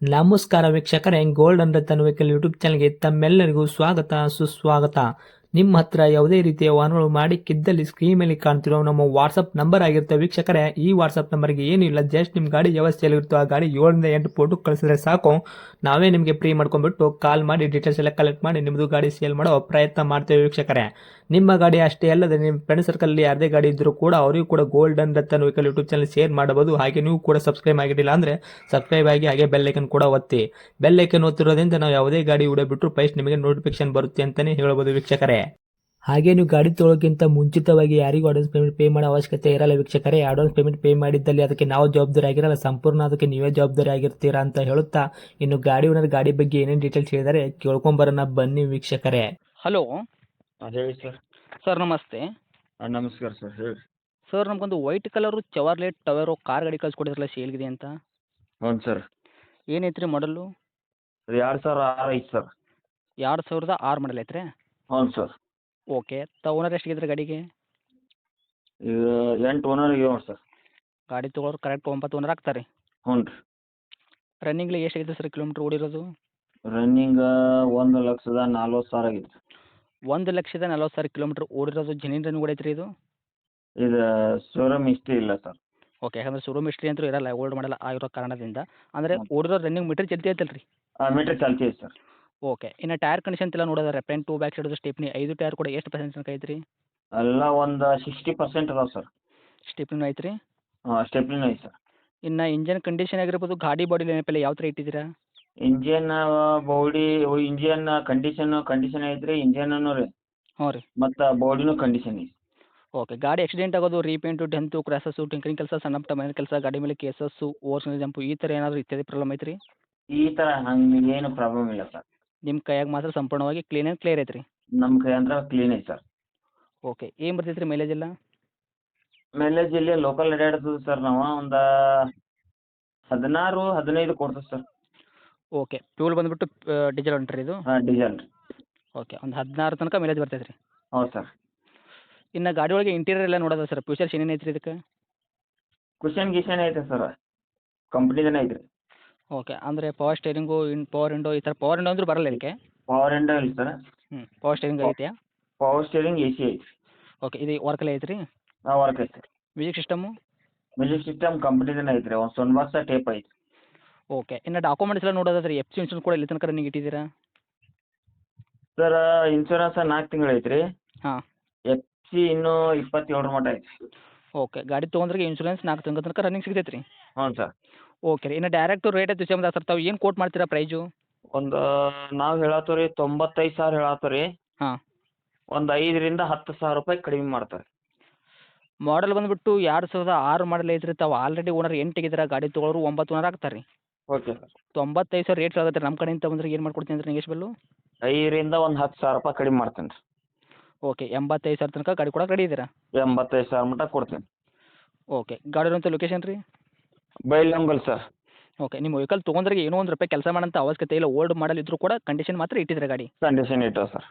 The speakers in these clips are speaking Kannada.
ನಮಸ್ಕಾರ ವೀಕ್ಷಕರೇ, gold and Ratan vehicle YouTube ಚಾನಲ್ಗೆ ತಮ್ಮೆಲ್ಲರಿಗೂ ಸ್ವಾಗತ, ಸುಸ್ವಾಗತ. ನಿಮ್ಮ ಹತ್ರ ಯಾವುದೇ ರೀತಿಯ ವಾಹನಗಳು ಮಾಡಿಕ್ಕಿದ್ದಲ್ಲಿ ಸ್ಕ್ರೀನ್ ಮೇಲೆ ಕಾಣ್ತಿರೋ ನಮ್ಮ ವಾಟ್ಸಪ್ ನಂಬರ್ ಆಗಿರುತ್ತೆ ವೀಕ್ಷಕರೇ. ಈ ವಾಟ್ಸಪ್ ನಂಬರ್ಗೆ ಏನಿಲ್ಲ ಜಸ್ಟ್ ನಿಮ್ಮ ಗಾಡಿ ವ್ಯವಸ್ಥೆಯಲ್ಲಿರುತ್ತೋ ಆ ಗಾಡಿ ಏಳರಿಂದ ಎಂಟು ಫೋಟೋ ಕಳಿಸಿದ್ರೆ ಸಾಕು. ನಾವೇ ನಿಮಗೆ ಫ್ರೀ ಮಾಡ್ಕೊಂಡ್ಬಿಟ್ಟು ಕಾಲ್ ಮಾಡಿ ಡೀಟೇಲ್ಸ್ ಎಲ್ಲ ಕಲೆಕ್ಟ್ ಮಾಡಿ ನಿಮ್ಮದು ಗಾಡಿ ಸೇಲ್ ಮಾಡೋ ಪ್ರಯತ್ನ ಮಾಡ್ತೇವೆ ವೀಕ್ಷಕರೇ. ನಿಮ್ಮ ಗಾಡಿ ಅಷ್ಟೇ ಅಲ್ಲದೆ ನಿಮ್ಮ ಫ್ರೆಂಡ್ ಸರ್ಕಲಲ್ಲಿ ಯಾರದೇ ಗಾಡಿ ಇದ್ದರೂ ಕೂಡ ಅವರಿಗೂ ಕೂಡ golden Ratna vehicle YouTube channel share ಮಾಡಬಹುದು. ಹಾಗೆ ನೀವು ಕೂಡ ಸಬ್ಸ್ಕ್ರೈಬ್ ಆಗಿರಲಿಲ್ಲ ಅಂದರೆ ಸಬ್ಸ್ಕ್ರೈಬ್ ಆಗಿ ಹಾಗೆ ಬೆಲ್ ಐಕನ್ ಕೂಡ ಒತ್ತಿ. ಬೆಲ್ ಐಕನ್ ಒತ್ತಿರೋದ್ರಿಂದ ನಾವು ಯಾವುದೇ ಗಾಡಿ ವಿಡಿಯೋ ಬಿಟ್ಟರು ಫಸ್ಟ್ ನಿಮಗೆ ನೋಟಿಫಿಕೇಶನ್ ಬರುತ್ತೆ ಅಂತಲೇ ಹೇಳ್ಬೋದು ವೀಕ್ಷಕರೇ. ಹಾಗೆ ನೀವು ಗಾಡಿ ತೊಳೋಕ್ಕಿಂತ ಮುಂಚಿತವಾಗಿ ಯಾರಿಗೂ ಅಡ್ವಾನ್ಸ್ ಪೇಮೆಂಟ್ ಪೇ ಮಾಡೋ ಅವಶ್ಯಕತೆ ಇರಲ್ಲ ವೀಕ್ಷಕರೇ. ಅಡ್ವಾನ್ಸ್ ಪೇಮೆಂಟ್ ಪೇ ಮಾಡಿದ್ದಲ್ಲಿ ಅದಕ್ಕೆ ನಾವು ಜವಾಬ್ದಾರಿ ಆಗಿರಲ್ಲ. ಸಂಪೂರ್ಣ ಅದಕ್ಕೆ ನೀವೇ ಜವಾಬ್ದಾರಿ ಆಗಿರ್ತೀರಾ ಅಂತ ಹೇಳುತ್ತಾ ಇನ್ನು ಗಾಡಿ ಓನರ್ ಗಾಡಿ ಬಗ್ಗೆ ಏನೇನು ಡೀಟೇಲ್ಸ್ ಹೇಳಿದರೆ ಕೇಳ್ಕೊಂಬರೋಣ ಬನ್ನಿ ವೀಕ್ಷಕರೇ. ಹಲೋ ಹೇಳಿ ಸರ್ ಸರ್ ನಮಸ್ತೆ. ಹಾಂ ನಮಸ್ಕಾರ ಸರ್ ಹೇಳಿ. ಸರ್ ನಮಗೊಂದು white colour Chevrolet Tavera car ಗಾಡಿ ಕಳ್ಸಿಕೊಡಿದ್ರಲ್ಲ ಸೇಲ್ಗಿದೆ ಅಂತ. ಹ್ಞೂ ಸರ್ ಏನೈತ್ರಿ ಮಾಡಲು ಅದು ಎರಡು ಸಾವಿರ ಆರು ಐತೆ ಸರ್ ಎರಡು ಸಾವಿರದ ಆರು ಮಾಡಲ್ ಐತ್ರಿ? ಹ್ಞೂ ಸರ್ ಓಕೆ ತ ಓನರ್ ಎಷ್ಟಿದ್ರೆ ಗಾಡಿಗೆ? ಎಂಟು ಓನರ್ ಏಳು ನೋಡಿ ಸರ್ ಗಾಡಿ ತೊಗೊಳೋರು ಕರೆಕ್ಟ್ ಒಂಬತ್ತು ಓನರ್ ಆಗ್ತಾರೆ. ಹ್ಞೂ ರೀ. ರನ್ನಿಂಗ್ಲಿ ಎಷ್ಟಾಗಿದೆ ಸರ್ ಕಿಲೋಮೀಟ್ರ್ ಓಡಿರೋದು? ರನ್ನಿಂಗ್ ಒಂದು ಲಕ್ಷದ ನಲ್ವತ್ತು ಸಾವಿರ ಆಗೈತೆ ಒಂದು ಲಕ್ಷದ ನಲವತ್ತು ಸಾವಿರ ಕಿಲೋಮೀಟರ್ ಓಡಿರೋದು ಜೆನ್ಯೂನ್ ರನ್ ಓಡೈತ್ರಿ ಇದು? ಇದು ಶೋರೂಮ್ ಇಷ್ಟೇ ಇಲ್ಲ ಸರ್. ಓಕೆ ಯಾಕಂದ್ರೆ ಶೋರೂಮ್ ಹಿಸ್ಟ್ರಿ ಅಂತೂ ಇರಲ್ಲ ಓಲ್ಡ್ ಮಾಡಲ್ಲ ಆಗಿರೋ ಕಾರಣದಿಂದ. ಅಂದ್ರೆ. ಓಡಿರೋ ರನ್ನಿಂಗ್ ಮೀಟರ್ ಚಲ್ತಿ ಐತಲ್ಲ ರೀ ಚಲ್ತಿ ಚಾಲ್ತಿ ಐತೆ ಸರ್. ಓಕೆ ಇನ್ನು ಟೈರ್ ಕಂಡೀಷನ್ ಎಲ್ಲ ನೋಡಿದ್ರೆ front to back side stepney ಐದು ಟೈರ್ ಕೂಡ ಎಷ್ಟು ಪರ್ಸೆಂಟ್ ತನಕ ಐತ್ರಿ? ಎಲ್ಲ ಒಂದು ಸಿಕ್ಸ್ಟಿ ಪರ್ಸೆಂಟ್ ಅದಾವ ಸರ್. ಸ್ಟೆಪ್ನಿ ಐತ್ರಿ? ಹಾಂ ಸ್ಟೆಪ್ಲಿನ ಐತೆ ಸರ್. ಇನ್ನು ಇಂಜನ್ ಕಂಡೀಷನ್ ಆಗಿರ್ಬೋದು ಗಾಡಿ ಬಾಡಿ ನೆನಪಿಲ್ಲ ಯಾವ ಥರ ಇಟ್ಟಿದ್ದೀರಾ? Engine body engine condition condition ಐತ್ರಿ ರೀ ಇಂಜನೂ ರೀ ಹ್ಞೂ ರೀ. ಮತ್ತು ಬಾಡಿನೂ ಕಂಡೀಷನ್ ಐತಿ ಓಕೆ ಗಾಡಿ ಆಕ್ಸಿಡೆಂಟ್ ಆಗೋದು ರೀಪೇಂಟು ಡೆಂತು ಕ್ರ್ಯಾಸಸ್ಸು ಟಿಂಕರಿಂಗ್ ಕೆಲಸ ಸಣ್ಣ ಪುಟ್ಟ ಮನೆ ಕೆಲಸ ಗಾಡಿ ಮೇಲೆ ಕೇಸಸ್ಸು ಓವರ್ಸ್ನ ಜಂಪು ಈ ಥರ ಏನಾದರೂ ಇತ್ಯಾದಿ ಪ್ರಾಬ್ಲಮ್ ಐತ್ರಿ? ಈ ಥರ ಹಂಗೆ ಏನು ಪ್ರಾಬ್ಲಮ್ ಇಲ್ಲ ಸರ್ ನಿಮ್ಮ ಕೈಯಾಗ ಮಾತ್ರ ಸಂಪೂರ್ಣವಾಗಿ ಕ್ಲೀನ್ ಆ್ಯಂಡ್ ಕ್ಲಿಯರ್ ಐತ್ರಿ? ನಮ್ಮ ಕೈ ಅಂದ್ರೆ ಕ್ಲೀನ್ ಐತೆ ಸರ್ ಓಕೆ ಏನು ಬರ್ತೈತೆ ರೀ ಮೈಲೇಜ್ ಎಲ್ಲ? ಮೈಲೇಜ್ ಇಲ್ಲಿ ಲೋಕಲ್ ಅಡ್ಡಾಡ್ತದೆ ಸರ್ ನಾವು ಒಂದು ಹದಿನಾರು ಹದಿನೈದು ಕೊಡ್ತದೆ ಸರ್ ಓಕೆ. ಫ್ಯೂಲ್ ಬಂದುಬಿಟ್ಟು ಡೀಸೆಲ್ ಹೊಂಟ್ರಿ ಇದು? ಹಾಂ ಡೀಸೆಲ್ ರೀ ಓಕೆ ಒಂದು ಹದಿನಾರು ತನಕ ಮೈಲೇಜ್ ಬರ್ತೈತೆ ರೀ. ಹೌದು ಸರ್. ಇನ್ನು ಗಾಡಿ ಒಳಗೆ ಇಂಟೀರಿಯರ್ ಎಲ್ಲ ನೋಡೋದ ಸರ್? ಫ್ಯೂಚರ್ಸ್ ಏನೇನು ಐತ್ರಿ ಇದಕ್ಕೆ? ಕುಷನ್ ಗಿಷನ್ ಐತೆ ಸರ್. ಕಂಪ್ನಿದೇನೆ ಐತೆ ರೀ ಓಕೆ ಅಂದರೆ ಪವರ್ ಸ್ಟೇರಿಂಗು ಇನ್ ಪವರ್ ವಿಂಡೋ ಈ ಥರ ಪವರ್ ವಿಂಡೋ ಅಂದ್ರೂ ಬರಲ್ಲ ಇದಕ್ಕೆ? ಪವರ್ ವಿಂಡೋ ಇಲ್ಲ ಸರ್. ಹ್ಞೂ ಪವರ್ ಸ್ಟೇರಿಂಗ್. ಐತೆಯಾ? ಪವರ್ ಸ್ಟೇರಿಂಗ್ ಎ ಸಿ ಐತೆ ಓಕೆ ಇದು ವರ್ಕಲ್ಲೇ ಐತ್ರಿ? ಹಾಂ ವರ್ಕ್ ಐತೆ ಮ್ಯೂಸಿಕ್ ಸಿಸ್ಟಮು ಮ್ಯೂಸಿಕ್ ಸಿಸ್ಟಮ್ ಕಂಪ್ನಿದೇನೆ ಐತೆ ರೀ ಒಂದು ಸೊನ್ ಬಾಕ್ಸ ಟೇಪ್ ಐತೆ ಓಕೆ ಇನ್ನು ಡಾಕ್ಯುಮೆಂಟ್ಸ್ ಎಲ್ಲ ನೋಡೋದಾದ್ರೆ ಎಫ್ ಸಿ ಇನ್ಶೂರೆನ್ಸ್ ಕೂಡ ಇಲ್ಲಿ ತನಕ ರನ್ನಿಂಗ್ ಇಟ್ಟಿದ್ದೀರಾ? ಸರ್ ಇನ್ಶೂರೆನ್ಸ್ ನಾಲ್ಕು ತಿಂಗಳು ಐತ್ರಿ. ಹಾಂ. ಎಫ್ ಸಿ ಇನ್ನೂ ಇಪ್ಪತ್ತೇಳರ ಮಟ್ಟ ಐತಿ ಓಕೆ ಗಾಡಿ ತೊಗೊಂಡ್ರೆ ಇನ್ಶೂರೆನ್ಸ್ ನಾಲ್ಕು ತಿಂಗಳ ತನಕ ರನ್ನಿಂಗ್ ಸಿಗ್ತೈತೆ ರೀ ಹ್ಞೂ ಸರ್ ಓಕೆ ರೀ. ಇನ್ನು ಡೈರೆಕ್ಟ್ ರೇಟ್ ಐತೆ ಸೇಮ್ ಸರ್ ತಾವು ಏನು ಕೋಟ್ ಮಾಡ್ತೀರಾ ಪ್ರೈಜು ಒಂದು ನಾವು ಹೇಳತ್ತೀವಿ ರೀ ತೊಂಬತ್ತೈದು ಸಾವಿರ ಹೇಳತ್ತೀವಿ ರೀ. ಹಾಂ. ಒಂದು ಐದರಿಂದ ಹತ್ತು ಸಾವಿರ ರೂಪಾಯಿ ಕಡಿಮೆ ಮಾಡ್ತಾರೆ. ಮಾಡಲ್ ಬಂದುಬಿಟ್ಟು ಎರಡು ಸಾವಿರದ ಆರು ಮಾಡಲ್ ಐತ್ರಿ. ತಾವು ಆಲ್ರೆಡಿ ಓನರ್ ಎಂಟಿಗಿದ್ದೀರಾ ಗಾಡಿ ತೊಗೊಳೋರು ಒಂಬತ್ತು ಓನರ್ ಆಗ್ತಾರೆ ರೀ ಓಕೆ ಸರ್. ತೊಂಬತ್ತೈದು ಸಾವಿರ ರೇಟ್ ಆಗುತ್ತೆ ನಮ್ಮ ಕಡೆಯಿಂದ ಬಂದ್ರೆ ಏನು ಮಾಡ್ಕೊಡ್ತೀನಿ ಅಂದ್ರೆ ನಿಂಗೇಶ್ ಬೆಲ್ಲು? ಐದರಿಂದ ಒಂದು ಹತ್ತು ಸಾವಿರ ರೂಪಾಯಿ ಕಡಿಮೆ ಮಾಡ್ತೇನೆ ರೀ ಓಕೆ ಎಂಬತ್ತೈದು ಸಾವಿರ ತನಕ ಗಾಡಿ ಕೊಡಕ್ಕೆ ರೆಡಿ ಇದ್ದೀರಾ ಎಂಬತ್ತೈದು ಸಾವಿರ ಮಟ್ಟ ಕೊಡ್ತೀನಿ. ಓಕೆ ಗಾಡಿ ಅಂತ ಲೊಕೇಶನ್ ರೀ? ಬೈಲಂಗಲ್ ಸರ್. ಓಕೆ ನಿಮ್ಮ ವೆಹಿಕಲ್ ತೊಗೊಂಡ್ರೆ ಏನೋ ಒಂದು ರೂಪಾಯಿ ಕೆಲಸ ಮಾಡೋಂಥ ಅವಶ್ಯಕತೆ ಇಲ್ಲ ಓಲ್ಡ್ ಮಾಡಲ್ ಇದ್ರೂ ಕೂಡ ಕಂಡೀಷನ್ ಮಾತ್ರ ಇಟ್ಟಿದ್ರೆ ಗಾಡಿ? ಕಂಡೀಷನ್ ಇಟ್ಟು ಸರ್.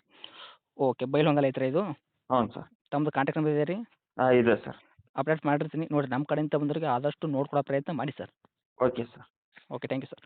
ಓಕೆ ಬೈಲಂಗಲ್ ಐತ್ರಿ ಇದು? ಹ್ಞೂ ಸರ್. ತಮ್ಮದು ಕಾಂಟ್ಯಾಕ್ಟ್ ನಂಬರ್ ಇದೆ ರೀ? ಹಾಂ ಇದೆ ಸರ್. ಅಪ್ಡೇಟ್ ಮಾಡಿರ್ತೀನಿ. ನೋಡಿರಿ ನಮ್ಮ ಕಡೆಯಿಂದ ಬಂದ್ರಿಗೆ ಆದಷ್ಟು ನೋಡ್ಕೊಡೋ ಪ್ರಯತ್ನ ಮಾಡಿ sir. Okay sir. Okay thank you sir